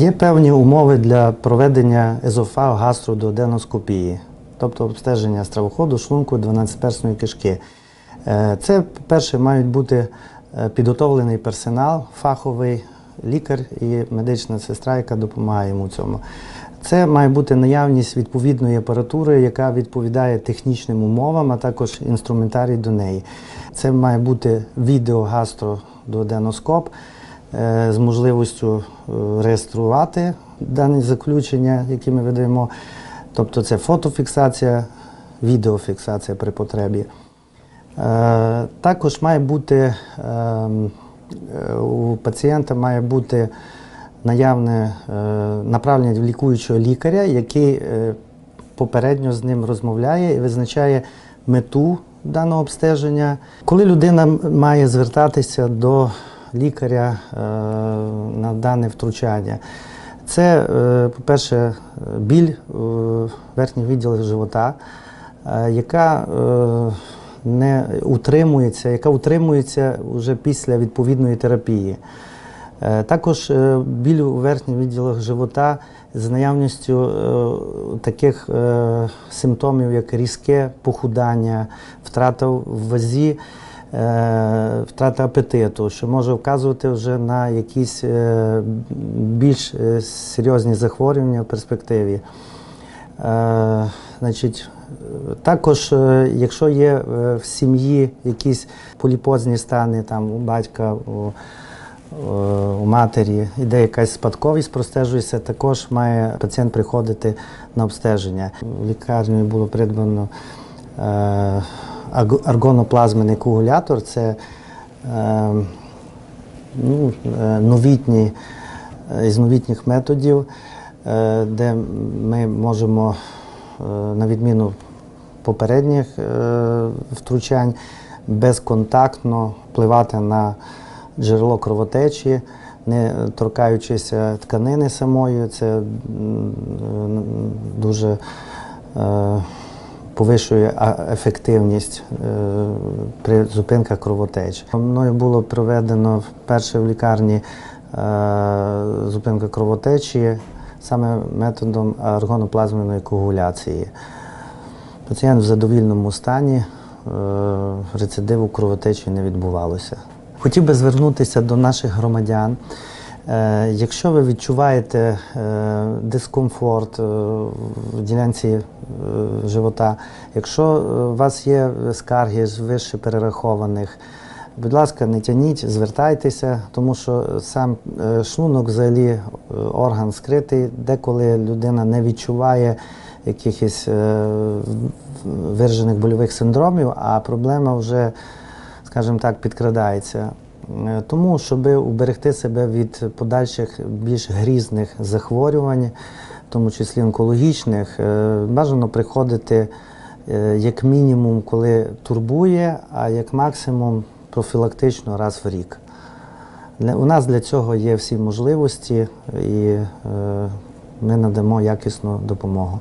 Є певні умови для проведення езофагастродуоденоскопії, тобто обстеження стравоходу, шлунку 12-персної кишки. Е, Це, по-перше, мають бути е, підготовлений персонал, фаховий лікар і медична сестра, яка допомагає йому цьому. Це має бути наявність відповідної апаратури, яка відповідає технічним умовам, а також інструментарій до неї. Це має бути відеогастродуоденоскоп з можливістю е, реєструвати дані заключення, які ми видаємо. Тобто це фотофіксація, відеофіксація при потребі. Е, Також має бути е, у пацієнта має бути наявне е, направлення лікуючого лікаря, який е, попередньо з ним розмовляє і визначає мету даного обстеження. Коли людина має звертатися до лікаря е, на дане втручання, це, е, по-перше, біль в верхніх відділах живота, е, яка не утримується, яка утримується вже після відповідної терапії. Також біль у верхніх відділах живота з наявністю таких симптомів, як різке похудання, втрата в вазі, втрата апетиту, що може вказувати вже на якісь е, більш е, серйозні захворювання в перспективі. Е, Значить, е, також, е, якщо є е, в сім'ї якісь поліпозні стани, там у батька, у, е, у матері, іде якась спадковість, простежується, також має пацієнт приходити на обстеження. В лікарні було придбано аргоноплазмений коагулятор. Це е, ну, е, новітні, е, із новітніх методів, е, де ми можемо, на відміну попередніх втручань, безконтактно впливати на джерело кровотечі, не торкаючися тканини самої. Це дуже повищує ефективність е, при зупинках кровотеч. Мною було проведено вперше в лікарні е, зупинка кровотечі саме методом аргоноплазменої коагуляції. Пацієнт в задовільному стані, е, рецидиву кровотечі не відбувалося. Хотів би звернутися до наших громадян. Е, Якщо ви відчуваєте е, дискомфорт е, в ділянці живота, якщо у вас є скарги з вище перерахованих, будь ласка, не тяніть, звертайтеся, тому що сам шлунок взагалі орган скритий, деколи людина не відчуває якихось виражених больових синдромів, а проблема вже, скажімо так, підкрадається. Е, Тому, щоб уберегти себе від подальших більш грізних захворювань, в тому числі онкологічних, е, бажано приходити е, як мінімум, коли турбує, а як максимум профілактично раз в рік. У нас для цього є всі можливості і ми надамо якісну допомогу.